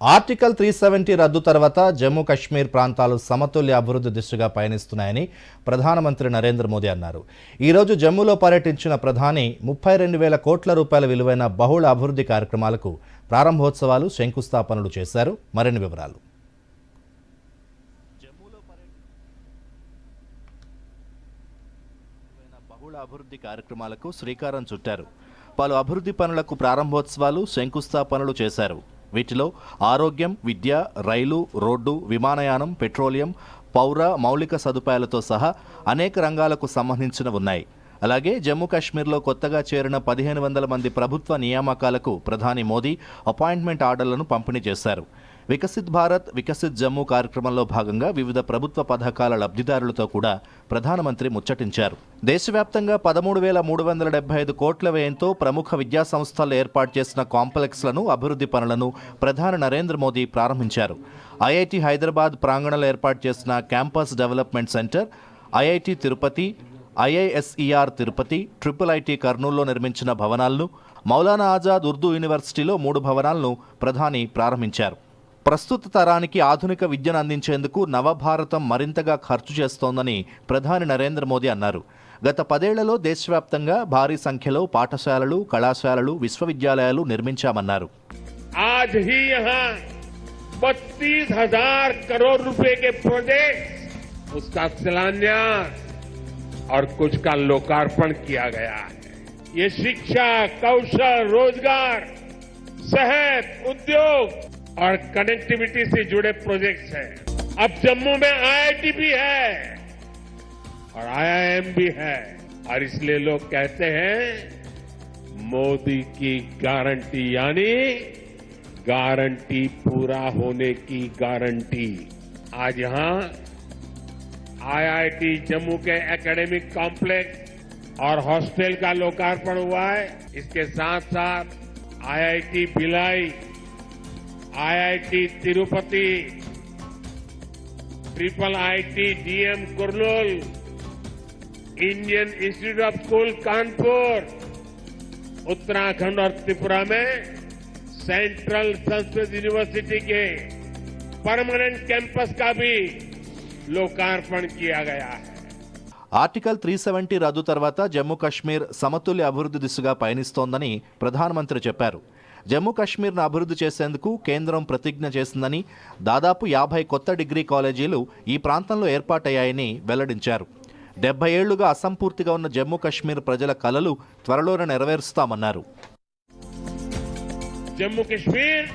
Article three seventy రద్దు తర్వాత జమ్మూ కశ్మీర్ ప్రాంతాలు సమతుల్య అభివృద్ధి దిశగా పయనిస్తున్నాయని ప్రధానమంత్రి నరేంద్ర మోదీ అన్నారు. ఈరోజు జమ్మూలో పర్యటించిన ప్రధాని ముప్పై రెండు వేల కోట్ల రూపాయల విలువైన బహుళ అభివృద్ధి కార్యక్రమాలకు ప్రారంభోత్సవాలు శంకుస్థాపనలు చేశారు. మరిన్ని వివరాలు. బహుళ అభివృద్ధి కార్యక్రమాలకు శ్రీకారం చుట్టారు. పలు అభివృద్ధి పనులకు ప్రారంభోత్సవాలు శంకుస్థాపనలు చేశారు. వీటిలో ఆరోగ్యం విద్య రైలు రోడ్డు విమానయానం పెట్రోలియం పౌర మౌలిక సదుపాయాలతో సహా అనేక రంగాలకు సంబంధించిన ఉన్నాయి. అలాగే జమ్మూ కాశ్మీర్లో కొత్తగా చేరిన పదిహేను వందల మంది ప్రభుత్వ నియామకాలకు ప్రధాని మోదీ అపాయింట్మెంట్ ఆర్డర్లను పంపిణీ చేశారు. వికసిత్ భారత్ వికసిత్ జమ్మూ కార్యక్రమంలో భాగంగా వివిధ ప్రభుత్వ పథకాల లబ్ధిదారులతో కూడా ప్రధానమంత్రి ముచ్చటించారు. దేశవ్యాప్తంగా పదమూడు వేల మూడు వందల డెబ్బై ఐదు కోట్ల వ్యయంతో ప్రముఖ విద్యా సంస్థలు ఏర్పాటు చేసిన కాంప్లెక్స్లను అభివృద్ధి పనులను ప్రధాని నరేంద్ర మోదీ ప్రారంభించారు. ఐఐటి హైదరాబాద్ ప్రాంగణంలో ఏర్పాటు చేసిన campus development centre IIT Tirupati IISER Tirupati triple IT కర్నూలులో నిర్మించిన భవనాలను మౌలానా ఆజాద్ ఉర్దూ యూనివర్సిటీలో మూడు భవనాలను ప్రధాని ప్రారంభించారు. ప్రస్తుత తరానికి ఆధునిక విద్యను అందించేందుకు నవభారతం మరింతగా ఖర్చు చేస్తోందని ప్రధాని నరేంద్ర మోదీ అన్నారు గత పదేళ్లలో దేశవ్యాప్తంగా భారీ సంఖ్యలో పాఠశాలలు కళాశాలలు విశ్వవిద్యాలయాలు నిర్మించామన్నారు आज ही यहां बत्तीस हजार करोड़ रुपए के प्रोजेक्ट उसका शिलान्यास और कुछ का लोकार्पण किया गया है ये शिक्षा कौशल रोजगार सेहत उद्योग और कनेक्टिविटी से जुड़े प्रोजेक्ट्स हैं। अब जम्मू में आईआईटी भी है और आईआईएम भी है। और इसलिए लोग कहते हैं, मोदी की गारंटी, यानी गारंटी पूरा होने की गारंटी। आज यहाँ आईआईटी जम्मू के एकेडमिक कॉम्प्लेक्स और हॉस्टल का लोकार्पण हुआ है। इसके साथ साथ IIT Bhilai IIT Tirupati triple IT DM Kurnool Indian institute of school Kanpur Uttarakhand और त्रिपुरा में सेंट्रल संस्कृत यूनिवर्सिटी के परमानेंट कैंपस का भी लोकार्पण किया गया है ఆర్టికల్ త్రీ సెవెంటీ రద్దు తర్వాత జమ్మూ కాశ్మీర్ సమతుల్య అభివృద్ధి దిశగా పయనిస్తోందని ప్రధానమంత్రి చెప్పారు జమ్మూ కాశ్మీర్ను అభివృద్ధి చేసేందుకు కేంద్రం ప్రతిజ్ఞ చేసిందని దాదాపు యాభై కొత్త డిగ్రీ కాలేజీలు ఈ ప్రాంతంలో ఏర్పాటయ్యాయని వెల్లడించారు డెబ్బై ఏళ్లుగా అసంపూర్తిగా ఉన్న జమ్మూ కాశ్మీర్ ప్రజల కలలు త్వరలోనే నెరవేరుస్తామన్నారు जम्मू कश्मीर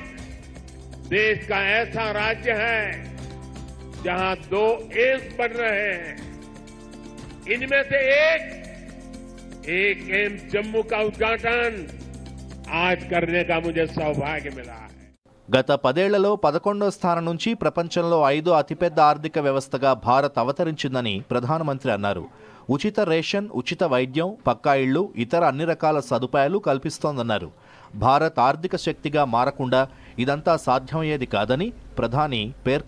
देश का ऐसा राज्य है जहां दो एम्स बन रहे हैं इनमें से एक एक एम्स जम्मू का उद्घाटन आज करने का मुझे सौभाग्य मिला है గత పదేళ్లలో పదకొండో స్థానం నుంచి ప్రపంచంలో ఐదో అతిపెద్ద ఆర్థిక వ్యవస్థగా భారత్ అవతరించిందని ప్రధానమంత్రి అన్నారు ఉచిత రేషన్ ఉచిత వైద్యం పక్కా ఇళ్లు ఇతర అన్ని రకాల సదుపాయాలు కల్పిస్తోందన్నారు భారత్ ఆర్థిక శక్తిగా మారకుండా ఇదంతా సాధ్యమయ్యేది కాదని ప్రధాని పేర్కొన్నారు